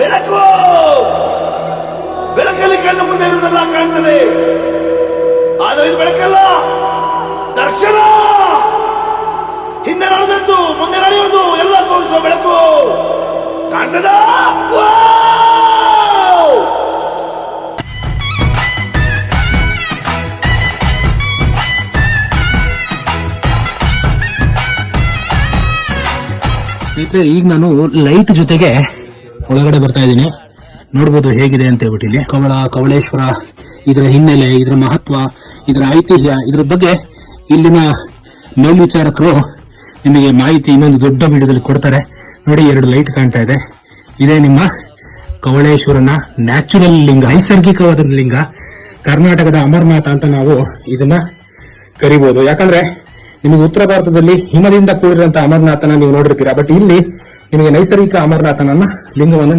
ಬೆಳಕು! ಬೆಳಕಲ್ಲಿ ಕಣ್ಣು ಮುಂದೆ ಇರುವುದೆಲ್ಲ ಕಾಣ್ತದೆ. ಆದರೆ ಇದು ಬೆಳಕಲ್ಲ. ದರ್ಶನ! ಹಿಂದೆ ನಡೆದದ್ದು, ಮುಂದೆ ನಡೆಯುವುದು, ಎಲ್ಲ ತೋರಿಸುವ ಬೆಳಕು. ಕಾಣ್ತದ? ಈಗ ನಾನು ಲೈಟ್ ಜೊತೆಗೆ ಒಳಗಡೆ ಬರ್ತಾ ಇದ್ದೀನಿ. ನೋಡ್ಬೋದು ಹೇಗಿದೆ ಅಂತ ಹೇಳ್ಬಿಟ್ಟು ಇಲ್ಲಿ. ಕವಳ, ಕವಳೇಶ್ವರ, ಇದರ ಹಿನ್ನೆಲೆ, ಇದರ ಮಹತ್ವ, ಇದರ ಐತಿಹ್ಯ, ಇದ್ರ ಬಗ್ಗೆ ಇಲ್ಲಿನ ಮೇಲ್ವಿಚಾರಕರು ನಿಮಗೆ ಮಾಹಿತಿ ಇನ್ನೊಂದು ದೊಡ್ಡ ವಿಡಿಯೋದಲ್ಲಿ ಕೊಡ್ತಾರೆ. ನೋಡಿ, ಎರಡು ಲೈಟ್ ಕಾಣ್ತಾ ಇದೆ. ಇದೇ ನಿಮ್ಮ ಕವಳೇಶ್ವರನ ನ್ಯಾಚುರಲ್ ಲಿಂಗ ನೈಸರ್ಗಿಕವಾದ ಲಿಂಗ. ಕರ್ನಾಟಕದ ಅಮರನಾಥ ಅಂತ ನಾವು ಇದನ್ನ ಕರಿಬಹುದು ಯಾಕಂದ್ರೆ ನಿಮಗೆ ಉತ್ತರ ಭಾರತದಲ್ಲಿ ಹಿಮದಿಂದ ಕೂಡಿರುವಂತಹ ಅಮರನಾಥನ ನೀವು ನೋಡಿರ್ತೀರಾ. ಬಟ್ ಇಲ್ಲಿ ನಿಮಗೆ ನೈಸರ್ಗಿಕ ಅಮರನಾಥನನ್ನ ಲಿಂಗವನ್ನು